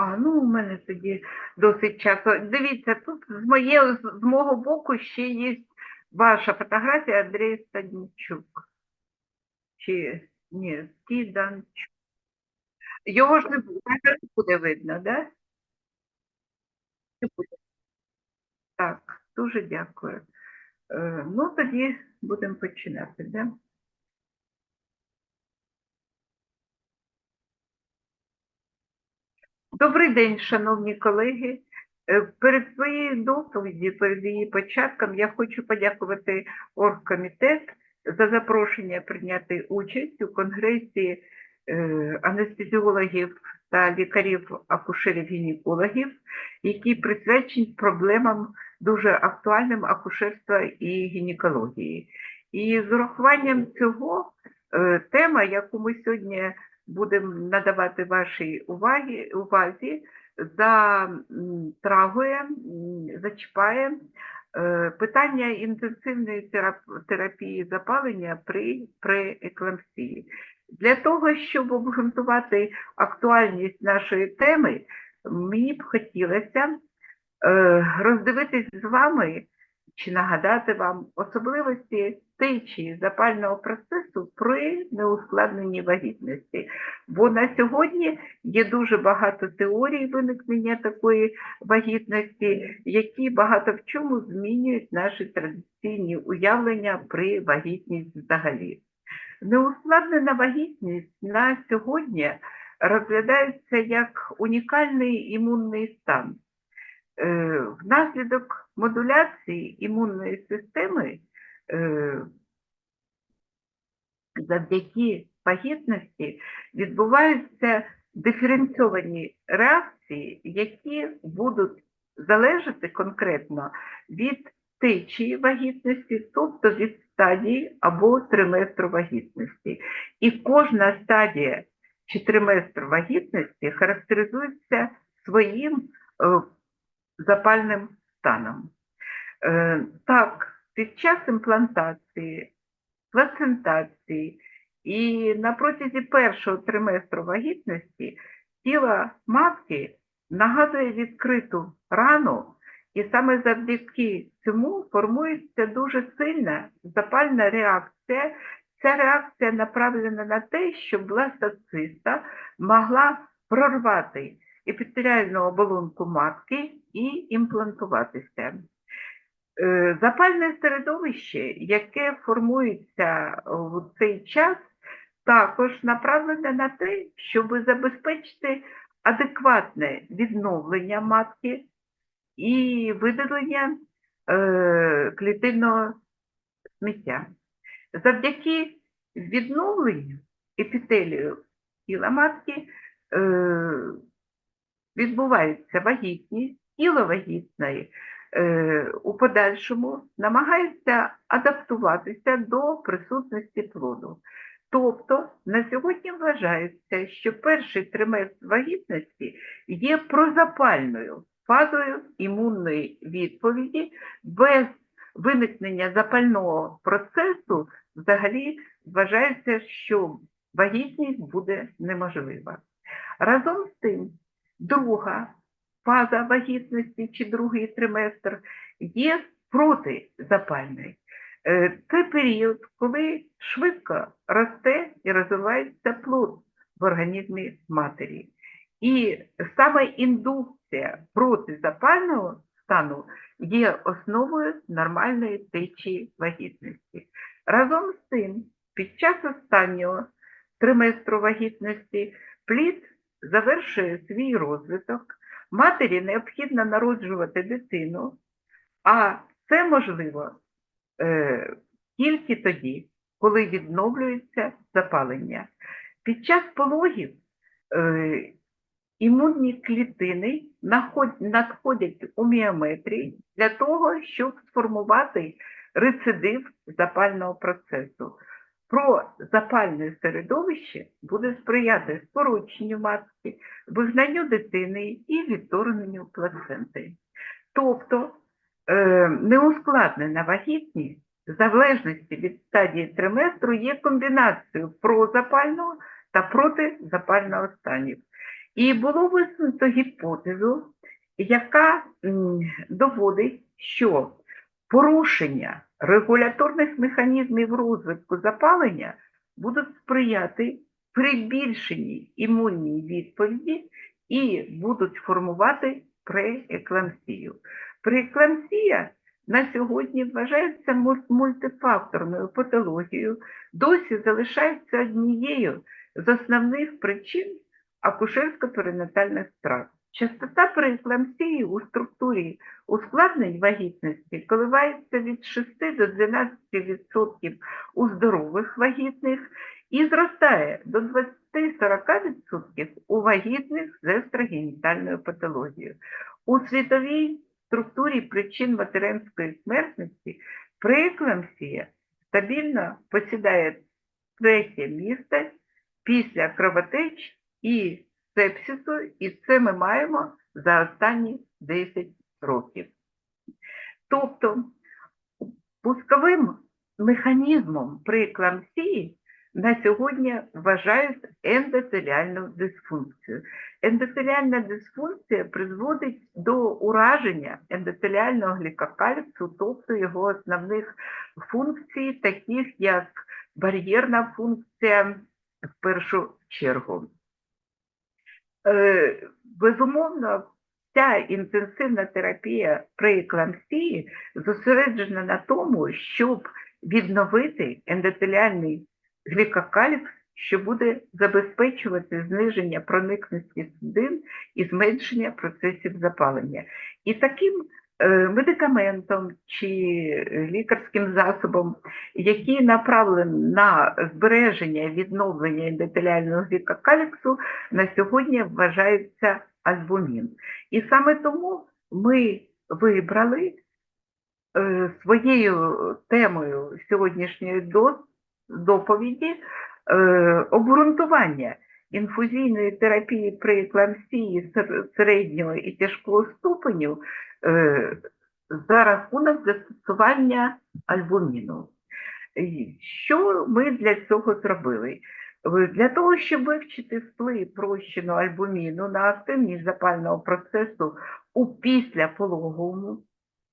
А, ну у мене тоді досить часто. Дивіться, тут з моє, з мого боку ще є ваша фотографія Андрій Стаднічук. Чи ні, Стіданчук. Його ж не буде, не буде видно, да? Не буде. Так, дуже дякую. Е, ну, тоді будемо починати, да? Добрий день, шановні колеги. Е, Перед своєю доповіді, перед її початком, я хочу подякувати оргкомітет за запрошення прийняти участь у конгресі е, анестезіологів та лікарів-акушерів-гінекологів, який присвячений проблемам дуже актуальним акушерства і гінекології. І з урахуванням цього е, тема, яку ми сьогодні будемо надавати вашій увагі, увазі, затрагує, зачіпає е, питання інтенсивної терапії запалення при прееклампсії. Для того, щоб обґрунтувати актуальність нашої теми, мені б хотілося е, роздивитись з вами чи нагадати вам особливості течії запального процесу при неускладненні вагітності. Бо на сьогодні є дуже багато теорій виникнення такої вагітності, які багато в чому змінюють наші традиційні уявлення при вагітність взагалі. Неускладнена вагітність на сьогодні розглядається як унікальний імунний стан. Е, Внаслідок модуляції імунної системи завдяки вагітності відбуваються диференційовані реакції, які будуть залежати конкретно від течії вагітності, тобто від стадії або триместру вагітності. І кожна стадія чи триместр вагітності характеризується своїм е, запальним станом. Е, Так, під час імплантації, плацентації і на протязі першого триместру вагітності тіло матки нагадує відкриту рану, і саме завдяки цьому формується дуже сильна запальна реакція. Ця реакція направлена на те, щоб бластоциста могла прорвати епітеріальну оболонку матки і імплантуватися. Е, Запальне середовище, яке формується в цей час, також направлене на те, щоб забезпечити адекватне відновлення матки і видалення е, клітинного сміття. Завдяки відновленню епітелію тіла матки е, відбувається вагітність, тіло вагітної у подальшому намагається адаптуватися до присутності плоду. Тобто на сьогодні вважається, що перший триместр вагітності є прозапальною фазою імунної відповіді без виникнення запального процесу взагалі вважається, що вагітність буде неможлива. Разом з тим, друга фаза вагітності чи другий триместр є протизапальною. Е, Це період, коли швидко росте і розвивається плод в організмі матері. І саме індукція протизапального стану є основою нормальної течії вагітності. Разом з тим, під час останнього триместру вагітності плід завершує свій розвиток, матері необхідно народжувати дитину, а це можливо е, тільки тоді, коли відновлюється запалення. Під час пологів е, імунні клітини надходять у міометрії для того, щоб сформувати рецидив запального процесу. Про запальне середовище буде сприяти скороченню матки, вигнанню дитини і відторгненню плаценти. Тобто е, неускладнена вагітність в залежності від стадії триместру є комбінацією прозапального та протизапального станів. І було висунуто гіпотезу, яка доводить, що порушення регуляторних механізмів розвитку запалення будуть сприяти прибільшеній імунній відповіді і будуть формувати преекламсію. Преекламсія на сьогодні вважається мультифакторною патологією, досі залишається однією з основних причин акушерсько-перинатальних втрат. Частота преекламсії у структурі ускладнень вагітності коливається від 6 до 12% у здорових вагітних і зростає до 20-40% у вагітних з естрогенітальною патологією. У світовій структурі причин материнської смертності преекламсія стабільно посідає третє місце після кровотеч і сепсису, і це ми маємо за останні 10 років. Тобто пусковим механізмом при екламсії на сьогодні вважають ендотеліальну дисфункцію. Ендотеліальна дисфункція призводить до ураження ендотеліального глікокальцю, тобто його основних функцій, таких як бар'єрна функція в першу чергу. Е, Безумовно, ця інтенсивна терапія при еклампсії зосереджена на тому, щоб відновити ендотеліальний глікокалікс, що буде забезпечувати зниження проникності судин і зменшення процесів запалення. І таким медикаментом чи лікарським засобом, який направлений на збереження відновлення ендотеліального глікокаліксу, на сьогодні вважається альбумін. І саме тому ми вибрали е, своєю темою сьогоднішньої доповіді е, обґрунтування інфузійної терапії при екламсії сер- середнього і тяжкого ступеню е, за рахунок застосування альбуміну. Що ми для цього зробили? Е, Для того, щоб вивчити вплив розчину альбуміну на активність запального процесу у післяпологовому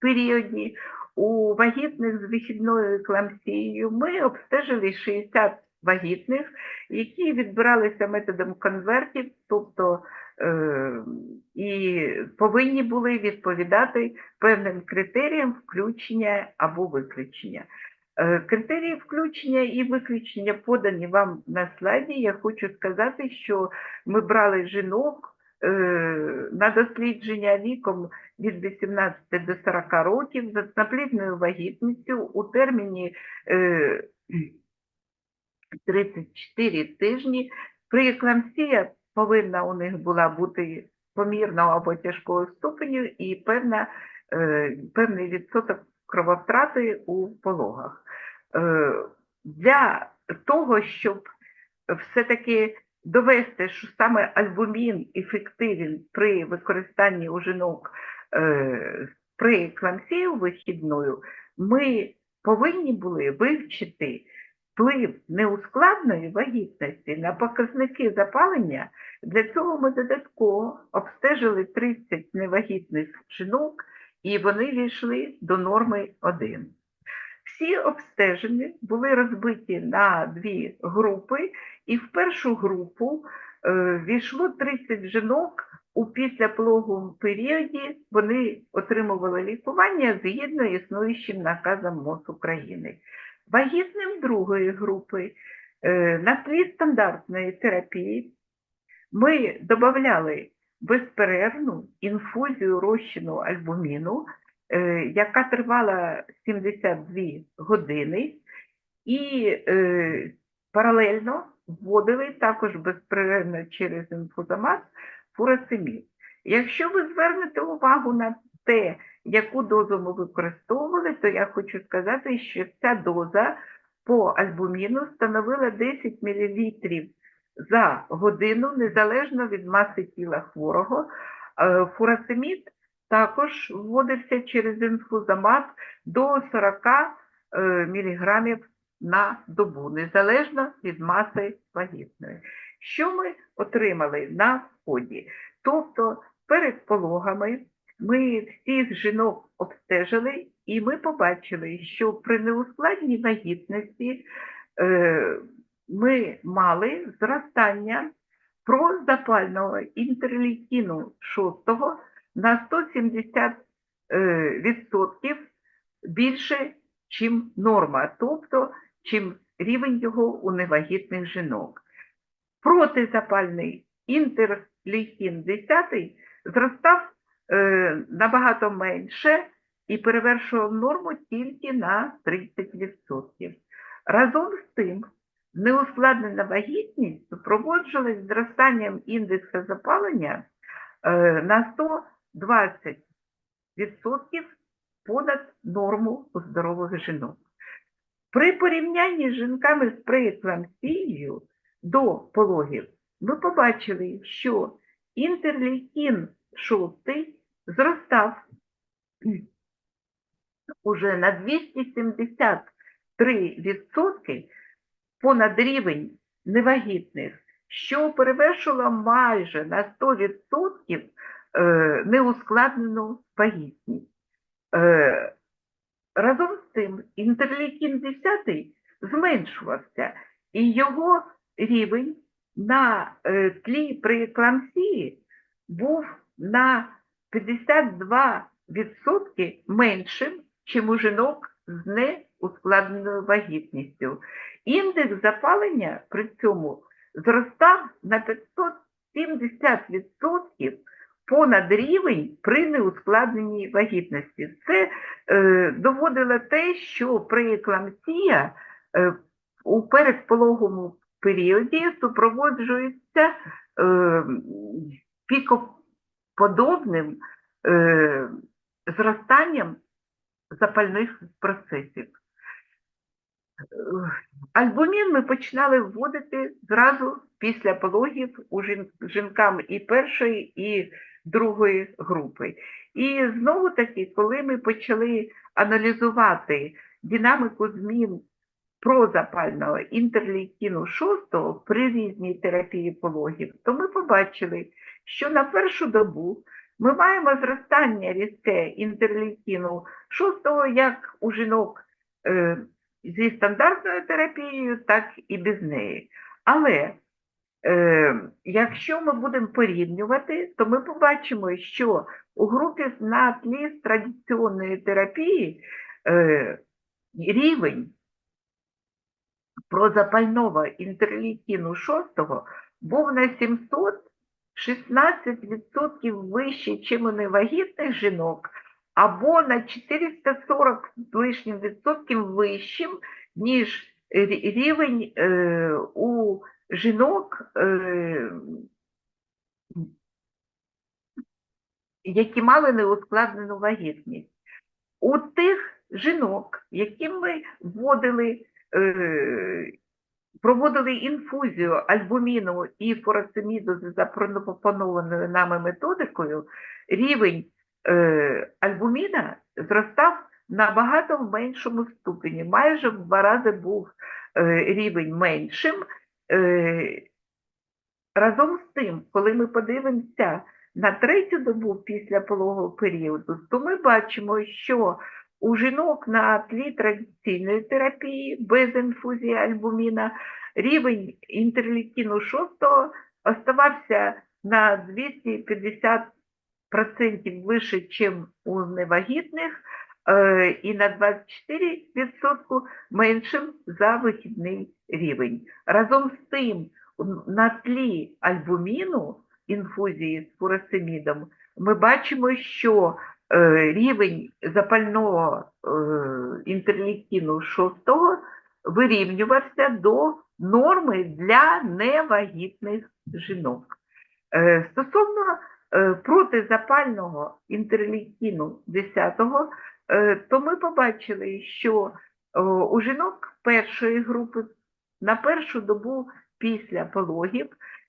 періоді, у вагітних з вихідною екламсією ми обстежили 60 вагітних, які відбиралися методом конвертів, тобто е, і повинні були відповідати певним критеріям включення або виключення. Е, Критерії включення і виключення подані вам на слайді. Я хочу сказати, що ми брали жінок е, на дослідження віком від 18 до 40 років з одноплідною вагітністю у терміні е, 34 тижні. Преекламсія повинна у них була бути помірного або тяжкого ступеню і певна, е, певний відсоток крововтрати у пологах. Е, Для того, щоб все-таки довести, що саме альбумін ефективен при використанні у жінок е, при екламсію вихідною, ми повинні були вивчити вплив неускладної вагітності на показники запалення. Для цього ми додатково обстежили 30 невагітних жінок, і вони війшли до норми 1. Всі обстежені були розбиті на дві групи, і в першу групу е, війшло 30 жінок у післяпологовому періоді. Вони отримували лікування згідно існуючим наказом МОЗ України. Вагітним другої групи е, на тлі стандартної терапії ми додавали безперервну інфузію розчину альбуміну, е, яка тривала 72 години, і е, паралельно вводили також безперервно через інфузомат фурацемід. Якщо ви звернете увагу на те, яку дозу ми використовували, то я хочу сказати, що ця доза по альбуміну становила 10 мл за годину, незалежно від маси тіла хворого. Е, Фурацемід також вводився через інфузомат до 40 мг на добу, незалежно від маси вагітної. що ми отримали на вході? Тобто перед пологами ми всіх жінок обстежили, і ми побачили, що при неускладній вагітності е, ми мали зростання прозапального інтерлейкіну 6 на 170 е, відсотків більше, чим норма, тобто чим рівень його у невагітних жінок. Протизапальний інтерлейкін 10 зростав е, набагато менше і перевершував норму тільки на 30%. Разом з тим, неускладнена вагітність супроводжувалась зростанням індексу запалення е, на 120% понад норму у здорових жінок. При порівнянні з жінками з преекламсією до пологів ми побачили, що інтерлейкін 6 зростав уже на 273% понад рівень невагітних, що перевершило майже на 100% е, неускладнену вагітність. Е, Разом з тим, інтерлейкін 10 зменшувався, і його рівень на е, тлі преекламсії був на 52% меншим, чим у жінок з неускладненою вагітністю. Індекс запалення при цьому зростав на 570% понад рівень при неускладненій вагітності. Це е, доводило те, що преекламсія е, у передпологовому періоді супроводжується е, пікоподобним е, зростанням запальних процесів. Альбумін ми починали вводити зразу після пологів у жін- жінкам і першої, і другої групи. І знову таки, коли ми почали аналізувати динаміку змін прозапального інтерлейкіну 6 при різній терапії пологів, то ми побачили, що на першу добу ми маємо зростання різке інтерлейкіну 6 як у жінок е, зі стандартною терапією, так і без неї. Але е, якщо ми будемо порівнювати, то ми побачимо, що у групі на тлі з традиційної терапії е, рівень прозапального інтерлейкіну 6 був на 716% вищий, чим у невагітних жінок, або на 440 з лишнім відсотків вищим, ніж рівень е, у жінок, е, які мали неускладнену вагітність. У тих жінок, яким ми вводили, е, проводили інфузію альбуміну і фурациміду за запропонованою нами методикою, рівень е, альбуміна зростав набагато в меншому ступені, майже в два рази був е, рівень меншим. Е, разом з тим, коли ми подивимося на третю добу після пологового періоду, то ми бачимо, що у жінок на тлі традиційної терапії без інфузії альбуміна рівень інтерлейкіну 6 оставався на 250% вище, ніж у невагітних, е, і на 24% меншим за вихідний рівень. Разом з тим, на тлі альбуміну інфузії з фуросемідом ми бачимо, що рівень запального е, інтерлейкіну 6 вирівнювався до норми для невагітних жінок. Е, Стосовно е, протизапального інтерлейкіну 10, е, то ми побачили, що е, у жінок першої групи на першу добу після пологів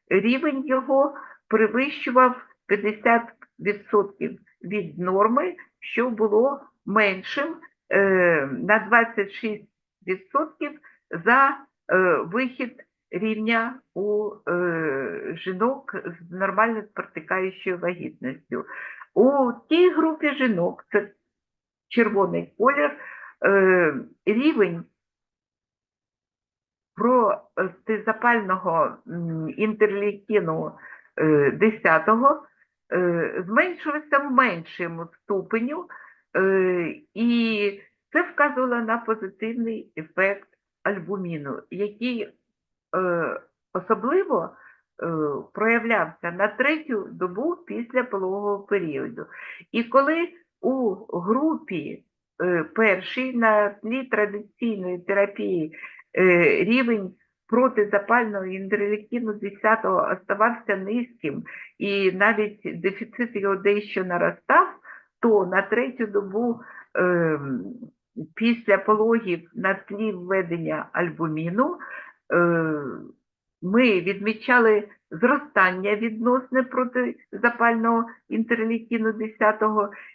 рівень його перевищував 50% від норми, що було меншим е, на 26% за е, вихід рівня у е, жінок з нормально протикаючою вагітністю. У тій групі жінок, це червоний колір, рівень протизапального м, інтерлейкіну е, 10 е, зменшувався в меншому ступеню, е, і це вказувало на позитивний ефект альбуміну, який е, особливо е, проявлявся на третю добу після пологового періоду. І коли у групі е, першій на тлі традиційної терапії е, рівень протизапального інтерлейкіну 10 оставався низьким, і навіть дефіцит його дещо наростав, то на третю добу ем, після пологів на тлі введення альбуміну е, ми відмічали зростання відносне протизапального інтерлейкіну 10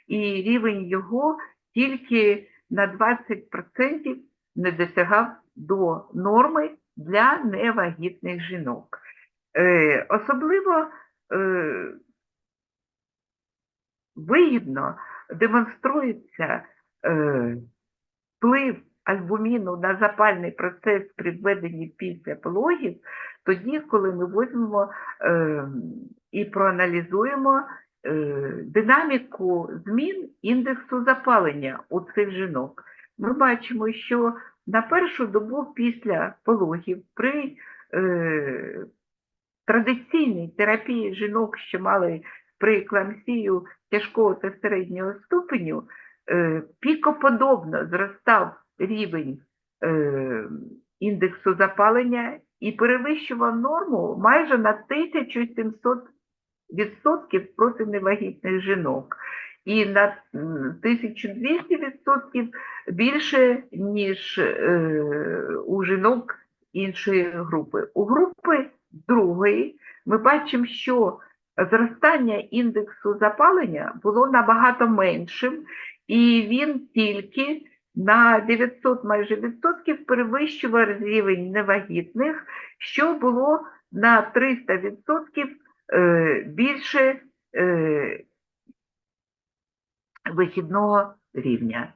і рівень його тільки на 20% не досягав до норми для невагітних жінок. Е, особливо е, вигідно демонструється е, вплив альбуміну на запальний процес при введенні після пологів, тоді, коли ми візьмемо е, і проаналізуємо динаміку змін індексу запалення у цих жінок. Ми бачимо, що на першу добу після пологів при е, традиційній терапії жінок, що мали преекламсію тяжкого та середнього ступеню, е, пікоподобно зростав рівень е, індексу запалення і перевищував норму майже на 1700 відсотків проти невагітних жінок. І на м, 1200 відсотків більше, ніж е, у жінок іншої групи. У групи другої ми бачимо, що зростання індексу запалення було набагато меншим, і він тільки на 900 майже відсотків перевищував рівень невагітних, що було на 300 відсотків е, більше е, вихідного рівня.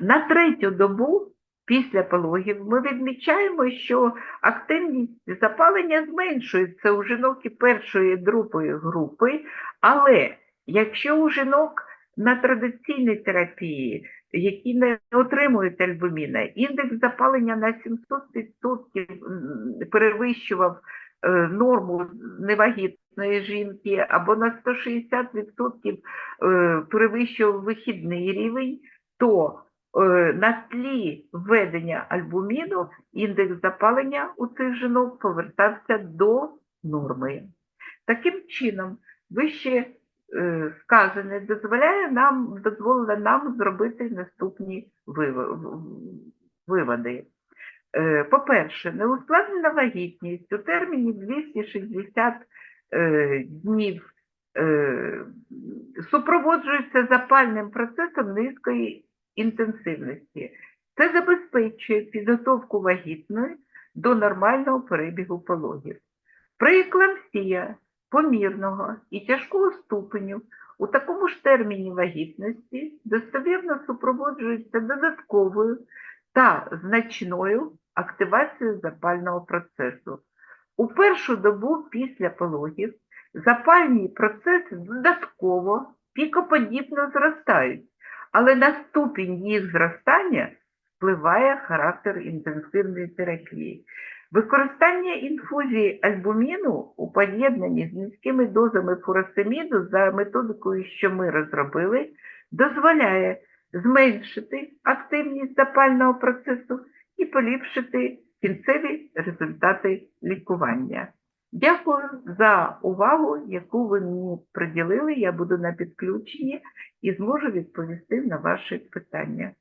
На третю добу після пологів ми відмічаємо, що активність запалення зменшується у жінок і першої другої групи, але якщо у жінок на традиційній терапії, які не отримують альбуміна, індекс запалення на 700% перевищував норму невагітної жінки або на 160% е, перевищував вихідний рівень, то е, на тлі введення альбуміну індекс запалення у цих жінок повертався до норми. Таким чином, вище е, сказане дозволяє нам, дозволило нам зробити наступні виводи. Е, По-перше, неускладнена вагітність у терміні 260 е, днів е, супроводжується запальним процесом низької інтенсивності. Це забезпечує підготовку вагітної до нормального перебігу пологів. Преекламсія помірного і тяжкого ступеню у такому ж терміні вагітності достовірно супроводжується додатковою та значною активацією запального процесу. У першу добу після пологів запальні процеси додатково пікоподібно зростають, але на ступінь їх зростання впливає характер інтенсивної терапії. Використання інфузії альбуміну у поєднанні з низькими дозами фуросеміду за методикою, що ми розробили, дозволяє зменшити активність запального процесу і поліпшити кінцеві результати лікування. Дякую за увагу, яку ви мені приділили. Я буду на підключенні і зможу відповісти на ваші питання.